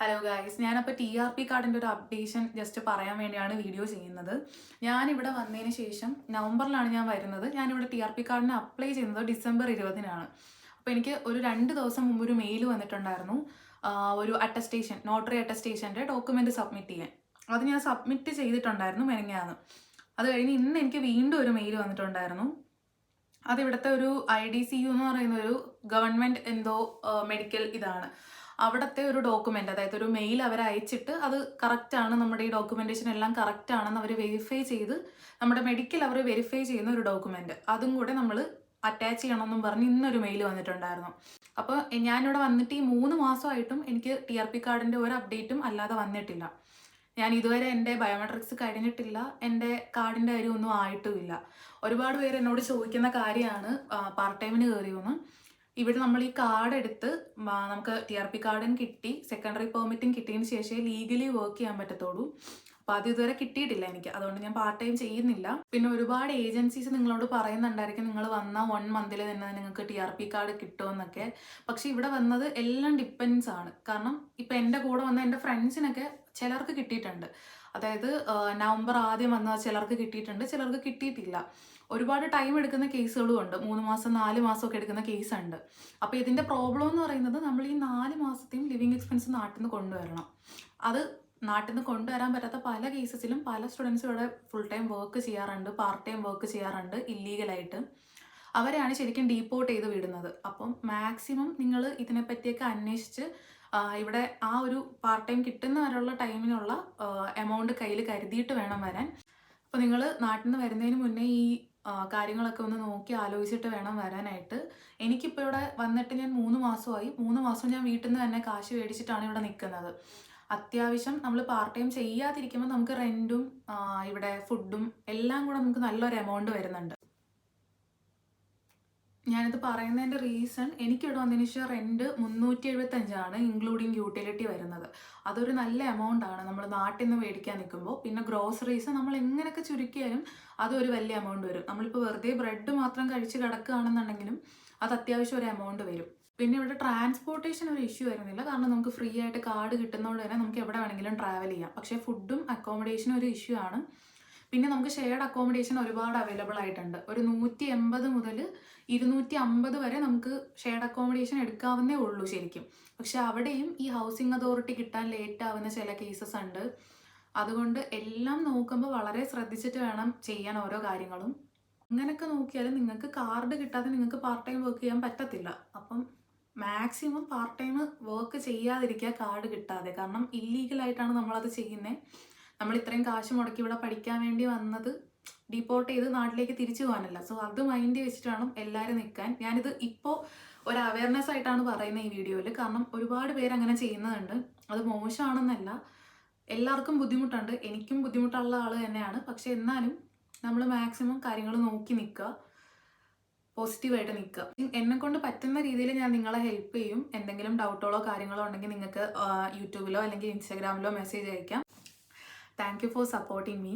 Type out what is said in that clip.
Hello guys ഞാനപ്പോൾ T R P കാർഡിന്റെ ഒരു അപ്ഡേഷൻ ജസ്റ്റ് പറയാൻ വേണ്ടിയാണ് വീഡിയോ ചെയ്യുന്നത്. ഞാനിവിടെ വന്നതിന് ശേഷം നവംബറിലാണ് ഞാൻ വരുന്നത്. ഞാനിവിടെ ടി ആർ പി കാർഡിന് അപ്ലൈ ചെയ്യുന്നത് ഡിസംബർ ഇരുപതിനാണ്. അപ്പോൾ എനിക്ക് ഒരു രണ്ട് ദിവസം മുമ്പ് ഒരു മെയിൽ വന്നിട്ടുണ്ടായിരുന്നു. ഒരു അറ്റസ്റ്റേഷൻ നോട്ടറി അറ്റസ്റ്റേഷന്റെ ഡോക്യുമെന്റ് സബ്മിറ്റ് ചെയ്യാൻ. അത് ഞാൻ സബ്മിറ്റ് ചെയ്തിട്ടുണ്ടായിരുന്നു മെനങ്ങാന്ന്. അത് കഴിഞ്ഞ് ഇന്ന് എനിക്ക് വീണ്ടും ഒരു മെയിൽ വന്നിട്ടുണ്ടായിരുന്നു. അത് ഇവിടുത്തെ ഒരു ഐ ഡി സി യു എന്ന് പറയുന്ന ഒരു ഗവൺമെന്റ് എന്തോ മെഡിക്കൽ ഇതാണ്. അവിടുത്തെ ഒരു ഡോക്യുമെന്റ് അതായത് ഒരു മെയിൽ അവർ അയച്ചിട്ട് അത് കറക്റ്റ് ആണ് നമ്മുടെ ഈ ഡോക്യുമെന്റേഷൻ എല്ലാം കറക്റ്റ് ആണെന്ന് അവർ വെരിഫൈ ചെയ്ത് നമ്മുടെ മെഡിക്കൽ അവർ വെരിഫൈ ചെയ്യുന്ന ഒരു ഡോക്യുമെന്റ് അതും കൂടെ നമ്മൾ അറ്റാച്ച് ചെയ്യണമെന്നും പറഞ്ഞ് ഇന്നൊരു മെയിൽ വന്നിട്ടുണ്ടായിരുന്നു. അപ്പോൾ ഞാനിവിടെ വന്നിട്ട് ഈ മൂന്ന് മാസമായിട്ടും എനിക്ക് ടി ആർ പി കാർഡിന്റെ ഒരു അപ്ഡേറ്റും അല്ലാതെ വന്നിട്ടില്ല. ഞാൻ ഇതുവരെ എന്റെ ബയോമെട്രിക്സ് കഴിഞ്ഞിട്ടില്ല എന്റെ കാർഡിന്റെ കാര്യമൊന്നും ആയിട്ടുമില്ല. ഒരുപാട് പേര് എന്നോട് ചോദിക്കുന്ന കാര്യമാണ് പാർട്ട് ടൈമിന് കയറിയോന്ന് ഇവിടെ നമ്മൾ ഈ കാർഡ് എടുത്ത് നമുക്ക് ടി ആർ പി കാർഡും കിട്ടി സെക്കൻഡറി പെർമിറ്റും കിട്ടിയതിന് ശേഷമേ ലീഗലി വർക്ക് ചെയ്യാൻ പറ്റത്തുള്ളൂ. അപ്പോൾ അത് ഇതുവരെ കിട്ടിയിട്ടില്ല എനിക്ക്. അതുകൊണ്ട് ഞാൻ പാർട്ട് ടൈം ചെയ്യുന്നില്ല. പിന്നെ ഒരുപാട് ഏജൻസീസ് നിങ്ങളോട് പറയുന്നുണ്ടായിരിക്കും നിങ്ങൾ വന്ന വൺ മന്തിൽ തന്നെ നിങ്ങൾക്ക് ടി ആർ പി കാർഡ് കിട്ടുമെന്നൊക്കെ. പക്ഷെ ഇവിടെ വന്നത് എല്ലാം ഡിപ്പെൻസ് ആണ്. കാരണം ഇപ്പം എന്റെ കൂടെ വന്ന എന്റെ ഫ്രണ്ട്സിനൊക്കെ ചിലർക്ക് കിട്ടിയിട്ടുണ്ട്. അതായത് നവംബർ ആദ്യം വന്ന ചിലർക്ക് കിട്ടിയിട്ടുണ്ട് ചിലർക്ക് കിട്ടിയിട്ടില്ല. ഒരുപാട് ടൈം എടുക്കുന്ന കേസുകളും ഉണ്ട്. മൂന്ന് മാസം നാല് മാസം ഒക്കെ എടുക്കുന്ന കേസ് ഉണ്ട് അപ്പോൾ ഇതിന്റെ പ്രോബ്ലം എന്ന് പറയുന്നത് നമ്മൾ ഈ നാല് മാസത്തെയും ലിവിങ് എക്സ്പെൻസ് നാട്ടിൽ നിന്ന് കൊണ്ടുവരണം. അത് നാട്ടിൽ നിന്ന് കൊണ്ടുവരാൻ പറ്റാത്ത പല കേസസിലും പല സ്റ്റുഡൻസ് ഇവിടെ ഫുൾ ടൈം വർക്ക് ചെയ്യാറുണ്ട് പാർട്ട് ടൈം വർക്ക് ചെയ്യാറുണ്ട് ഇല്ലീഗലായിട്ട് അവരെയാണ് ശരിക്കും ഡീപ്പോർട്ട് ചെയ്ത് വിടുന്നത്. അപ്പം മാക്സിമം നിങ്ങൾ ഇതിനെപ്പറ്റിയൊക്കെ അന്വേഷിച്ച് ഇവിടെ ആ ഒരു പാർട്ട് ടൈം കിട്ടുന്ന വരെയുള്ള ടൈമിനുള്ള എമൗണ്ട് കയ്യിൽ കരുതിയിട്ട് വേണം വരാൻ. അപ്പോൾ നിങ്ങൾ നാട്ടിൽ നിന്ന് വരുന്നതിന് മുന്നേ ഈ കാര്യങ്ങളൊക്കെ ഒന്ന് നോക്കി ആലോചിച്ചിട്ട് വേണം വരാനായിട്ട്. എനിക്കിപ്പോൾ ഇവിടെ വന്നിട്ട് ഞാൻ മൂന്ന് മാസമായി. മൂന്ന് മാസം ഞാൻ വീട്ടിൽ നിന്ന് തന്നെ കാശ് മേടിച്ചിട്ടാണ് ഇവിടെ നിൽക്കുന്നത് അത്യാവശ്യം നമ്മൾ പാർട്ട് ടൈം ചെയ്യാതിരിക്കുമ്പോൾ നമുക്ക് റെന്റും ഇവിടെ ഫുഡും എല്ലാം കൂടെ നമുക്ക് നല്ലൊരു എമൗണ്ട് വരുന്നുണ്ട്. ഞാനിത് പറയുന്നതിന്റെ റീസൺ എനിക്കിവിടെ വന്നതിന് ശേഷം റെന്റ് മുന്നൂറ്റി എഴുപത്തഞ്ചാണ് ഇൻക്ലൂഡിങ് യൂട്ടിലിറ്റി വരുന്നത്. അതൊരു നല്ല എമൗണ്ട് ആണ്. നമ്മൾ നാട്ടിൽ നിന്ന് മേടിക്കാൻ നിൽക്കുമ്പോൾ പിന്നെ ഗ്രോസറീസ് നമ്മൾ എങ്ങനെയൊക്കെ ചുരുക്കിയാലും അതൊരു വലിയ എമൗണ്ട് വരും. നമ്മളിപ്പോൾ വെറുതെ ബ്രെഡ് മാത്രം കഴിച്ച് കിടക്കുകയാണെന്നുണ്ടെങ്കിലും അത് അത്യാവശ്യം ഒരു എമൗണ്ട് വരും. പിന്നെ ഇവിടെ ട്രാൻസ്പോർട്ടേഷൻ ഒരു ഇഷ്യൂ വരുന്നില്ല. കാരണം നമുക്ക് ഫ്രീ ആയിട്ട് കാർഡ് കിട്ടുന്നതുകൊണ്ട് തന്നെ നമുക്ക് എവിടെ വേണമെങ്കിലും ട്രാവൽ ചെയ്യാം. പക്ഷേ ഫുഡും അക്കോമഡേഷനും ഒരു ഇഷ്യൂ ആണ്. പിന്നെ നമുക്ക് ഷെയർഡ് അക്കോമഡേഷൻ ഒരുപാട് അവൈലബിൾ ആയിട്ടുണ്ട്. ഒരു നൂറ്റി എൺപത് മുതൽ ഇരുന്നൂറ്റി അമ്പത് വരെ നമുക്ക് ഷെയർഡ് അക്കോമഡേഷൻ എടുക്കാവുന്നേ ഉള്ളൂ ശരിക്കും. പക്ഷെ അവിടെയും ഈ ഹൗസിംഗ് അതോറിറ്റി കിട്ടാൻ ലേറ്റ് ആവുന്ന ചില കേസസ് ഉണ്ട്. അതുകൊണ്ട് എല്ലാം നോക്കുമ്പോൾ വളരെ ശ്രദ്ധിച്ചിട്ട് വേണം ചെയ്യാൻ ഓരോ കാര്യങ്ങളും. അങ്ങനെയൊക്കെ നോക്കിയാൽ നിങ്ങൾക്ക് കാർഡ് കിട്ടാതെ നിങ്ങൾക്ക് പാർട്ട് ടൈം വർക്ക് ചെയ്യാൻ പറ്റത്തില്ല. അപ്പം മാക്സിമം പാർട്ട് ടൈം വർക്ക് ചെയ്യാതിരിക്കുക കാർഡ് കിട്ടാതെ. കാരണം ഇല്ലീഗലായിട്ടാണ് നമ്മളത് ചെയ്യുന്നത് നമ്മൾ ഇത്രയും കാശ് മുടക്കി ഇവിടെ പഠിക്കാൻ വേണ്ടി വന്നത് ഡിപ്പോർട്ട് ചെയ്ത് നാട്ടിലേക്ക് തിരിച്ചു പോകാനല്ല. സോ അത് മൈൻഡ് വെച്ചിട്ട് വേണം എല്ലാവരും നിൽക്കാൻ ഞാനിത് ഇപ്പോൾ ഒരു അവയർനെസ് ആയിട്ടാണ് പറയുന്നത് ഈ വീഡിയോയിൽ കാരണം ഒരുപാട് പേര് അങ്ങനെ ചെയ്യുന്നതുണ്ട്. അത് മോശമാണെന്നല്ല. എല്ലാവർക്കും ബുദ്ധിമുട്ടുണ്ട്. എനിക്കും ബുദ്ധിമുട്ടുള്ള ആൾ തന്നെയാണ്. പക്ഷെ എന്നാലും നമ്മൾ മാക്സിമം കാര്യങ്ങൾ നോക്കി നിൽക്കുക. പോസിറ്റീവായിട്ട് നിൽക്കുക. എന്നെ കൊണ്ട് പറ്റുന്ന രീതിയിൽ ഞാൻ നിങ്ങളെ ഹെൽപ്പ് ചെയ്യും. എന്തെങ്കിലും ഡൗട്ടുകളോ കാര്യങ്ങളോ ഉണ്ടെങ്കിൽ നിങ്ങൾക്ക് യൂട്യൂബിലോ അല്ലെങ്കിൽ ഇൻസ്റ്റാഗ്രാമിലോ മെസ്സേജ് അയക്കാം. Thank you for supporting me